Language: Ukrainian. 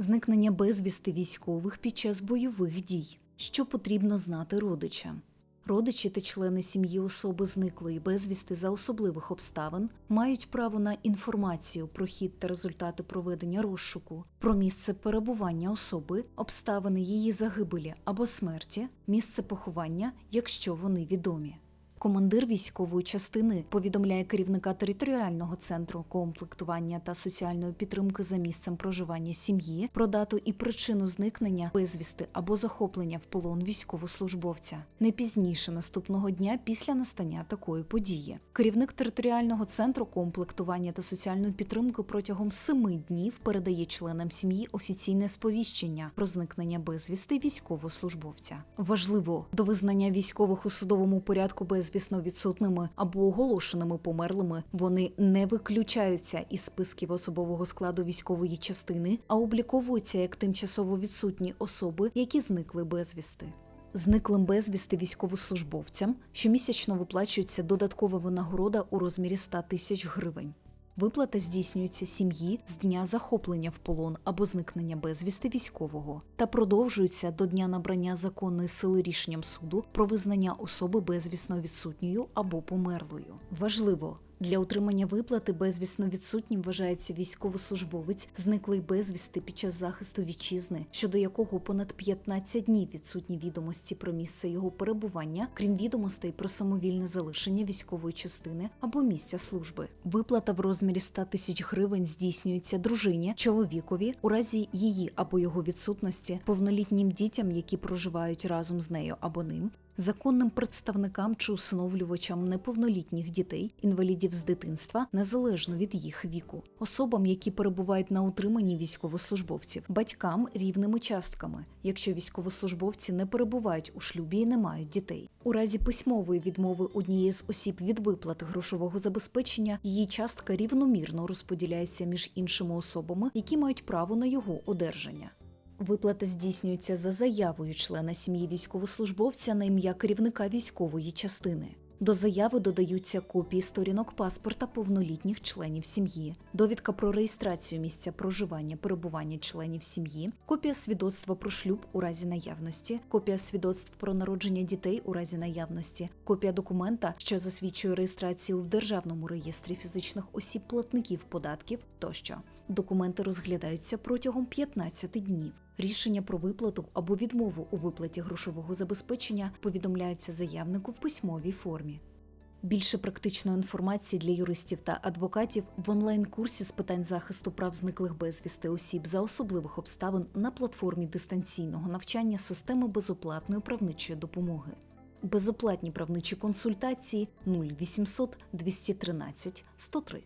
Зникнення безвісти військових під час бойових дій. Що потрібно знати родичам? Родичі та члени сім'ї особи зниклої безвісти за особливих обставин мають право на інформацію про хід та результати проведення розшуку, про місце перебування особи, обставини її загибелі або смерті, місце поховання, якщо вони відомі. Командир військової частини повідомляє керівника територіального центру комплектування та соціальної підтримки за місцем проживання сім'ї про дату і причину зникнення безвісти або захоплення в полон військовослужбовця не пізніше наступного дня після настання такої події. Керівник територіального центру комплектування та соціальної підтримки протягом семи днів передає членам сім'ї офіційне сповіщення про зникнення безвісти військовослужбовця. Важливо до визнання військових у судовому порядку безвісно відсутними або оголошеними померлими. Вони не виключаються із списків особового складу військової частини, а обліковуються як тимчасово відсутні особи, які зникли безвісти. Зниклим безвісти військовослужбовцям щомісячно виплачується додаткова винагорода у розмірі 100 тисяч гривень. Виплата здійснюється сім'ї з дня захоплення в полон або зникнення безвісти військового та продовжується до дня набрання законної сили рішенням суду про визнання особи безвісно відсутньою або померлою. Важливо. Для отримання виплати безвісно відсутнім вважається військовослужбовець, зниклий безвісти під час захисту вітчизни, щодо якого понад 15 днів відсутні відомості про місце його перебування, крім відомостей про самовільне залишення військової частини або місця служби. Виплата в розмірі 100 тисяч гривень здійснюється дружині, чоловікові у разі її або його відсутності, повнолітнім дітям, які проживають разом з нею або ним, законним представникам чи усиновлювачам неповнолітніх дітей, інвалідів з дитинства, незалежно від їх віку, особам, які перебувають на утриманні військовослужбовців, батькам рівними частками, якщо військовослужбовці не перебувають у шлюбі і не мають дітей. У разі письмової відмови однієї з осіб від виплати грошового забезпечення, її частка рівномірно розподіляється між іншими особами, які мають право на його одержання. Виплата здійснюється за заявою члена сім'ї військовослужбовця на ім'я керівника військової частини. До заяви додаються копії сторінок паспорта повнолітніх членів сім'ї, довідка про реєстрацію місця проживання перебування членів сім'ї, копія свідоцтва про шлюб у разі наявності, копія свідоцтв про народження дітей у разі наявності, копія документа, що засвідчує реєстрацію в державному реєстрі фізичних осіб платників податків тощо. Документи розглядаються протягом 15 днів. Рішення про виплату або відмову у виплаті грошового забезпечення повідомляються заявнику в письмовій формі. Більше практичної інформації для юристів та адвокатів в онлайн-курсі з питань захисту прав зниклих безвісти осіб за особливих обставин на платформі дистанційного навчання системи безоплатної правничої допомоги. Безоплатні правничі консультації 0800 213 103.